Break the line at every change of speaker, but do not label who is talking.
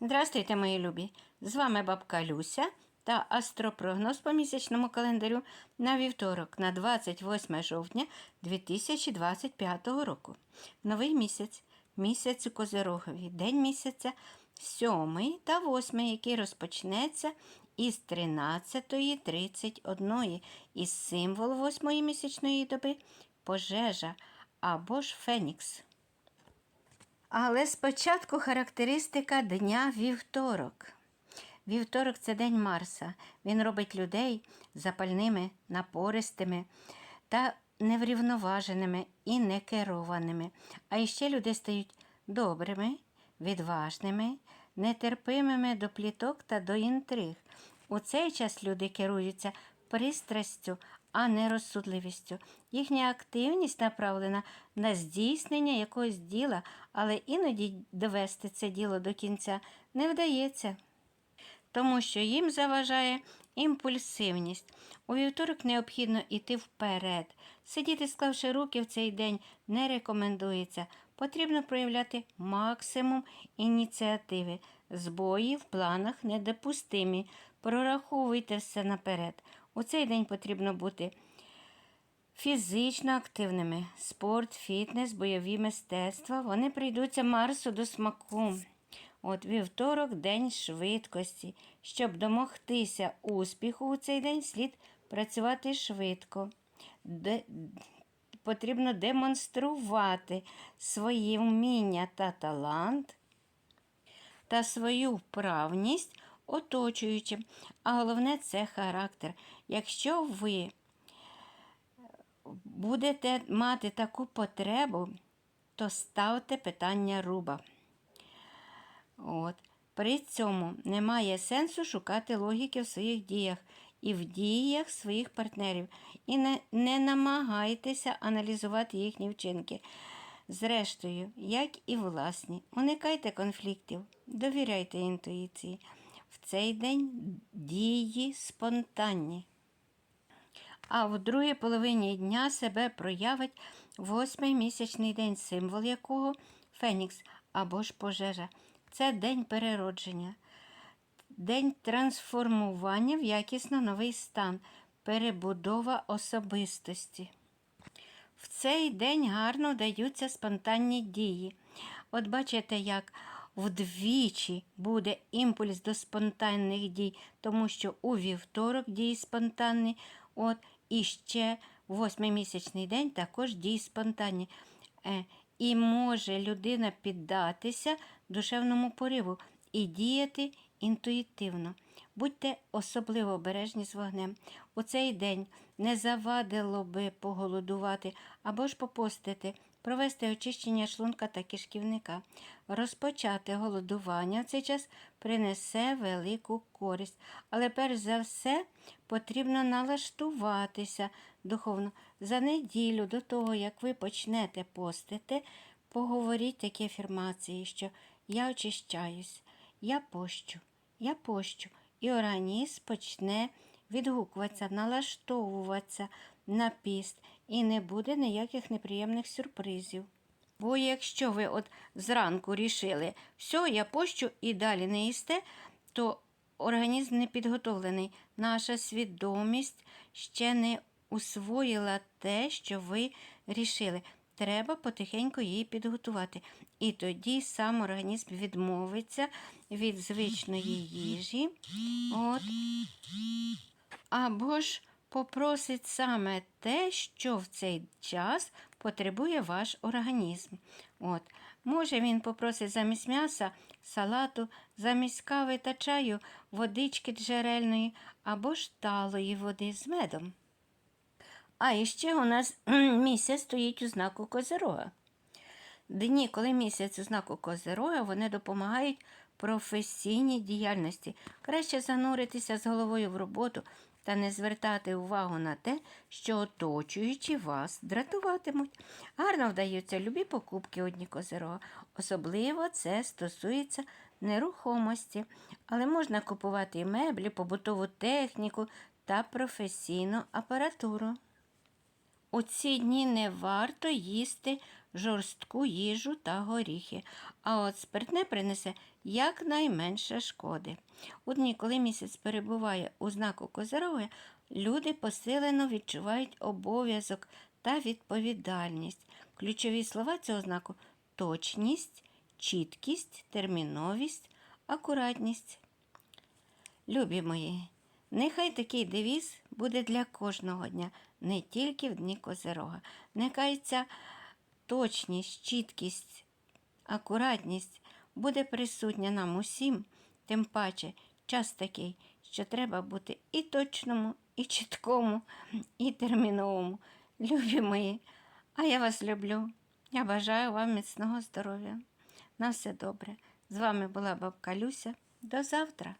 Здравствуйте, мої любі! З вами бабка Люся та астропрогноз по місячному календарю на вівторок, на 28 жовтня 2025 року. Новий місяць, місяць у Козирогові, день місяця 7 та 8, який розпочнеться із 13.31, із символ 8 місячної доби пожежа або ж фенікс. Але спочатку характеристика дня вівторок. Вівторок це день Марса. Він робить людей запальними, напористими та неврівноваженими і некерованими. А іще люди стають добрими, відважними, нетерпимими до пліток та до інтриг. У цей час люди керуються пристрастю, а не розсудливістю. Їхня активність направлена на здійснення якогось діла, але іноді довести це діло до кінця не вдається, тому що їм заважає імпульсивність. У вівторок необхідно йти вперед. Сидіти, склавши руки в цей день, не рекомендується. Потрібно проявляти максимум ініціативи. Збої в планах недопустимі. Прораховуйте все наперед. У цей день потрібно бути фізично активними. Спорт, фітнес, бойові мистецтва вони прийдуться Марсу до смаку. От вівторок день швидкості. Щоб домогтися успіху у цей день, слід працювати швидко. Де... Потрібно демонструвати свої вміння та талант та свою вправність оточуючим. А головне це характер. Якщо ви будете мати таку потребу, то ставте питання руба. От. При цьому немає сенсу шукати логіки в своїх діях і в діях своїх партнерів. І не, не намагайтеся аналізувати їхні вчинки. Зрештою, як і власні, уникайте конфліктів, довіряйте інтуїції. В цей день дії спонтанні. А в другій половині дня себе проявить восьмий місячний день, символ якого Фенікс або ж пожежа. Це день переродження, день трансформування в якісно новий стан, перебудова особистості. В цей день гарно вдаються спонтанні дії. От бачите, як вдвічі буде імпульс до спонтанних дій, тому що у вівторок дії спонтанні, от і ще восьмимісячний день також дії спонтанні. Е, і може людина піддатися душевному пориву і діяти інтуїтивно. Будьте особливо обережні з вогнем. У цей день не завадило би поголодувати або ж попостити, провести очищення шлунка та кишківника. Розпочати голодування в цей час принесе велику користь, але перш за все потрібно налаштуватися духовно. За неділю до того, як ви почнете постити, поговоріть такі афірмації, що я очищаюсь, я пощу, я пощу, і організм почне відгукуватися, налаштовуватися на піст і не буде ніяких неприємних сюрпризів. Бо якщо ви от зранку рішили, все, я пощу і далі не їсте, то організм не підготовлений. Наша свідомість ще не усвоїла те, що ви рішили. Треба потихеньку її підготувати. І тоді сам організм відмовиться від звичної їжі. От. Або ж попросить саме те, що в цей час потребує ваш організм. От. Може він попросить замість м'яса, салату, замість кави та чаю, водички джерельної або ж талої води з медом. А іще у нас місяць стоїть у знаку Козирога. Дні, коли місяць у знаку Козирога, вони допомагають професійній діяльності. Краще зануритися з головою в роботу та не звертати увагу на те, що оточуючи вас дратуватимуть. Гарно вдаються любі покупки одні Козирога. Особливо це стосується нерухомості, але можна купувати і меблі, побутову техніку та професійну апаратуру. У ці дні не варто їсти жорстку їжу та горіхи, а от спиртне принесе якнайменше шкоди. У дні, коли місяць перебуває у знаку Козирога, люди посилено відчувають обов'язок та відповідальність. Ключові слова цього знаку точність, чіткість, терміновість, акуратність. Любі мої, нехай такий девіз буде для кожного дня, не тільки в дні Козирога. Нехай ця точність, чіткість, акуратність буде присутня нам усім, тим паче час такий, що треба бути і точному, і чіткому, і терміновому. Любі мої, а я вас люблю. Я бажаю вам міцного здоров'я. На все добре. З вами була бабка Люся. До завтра.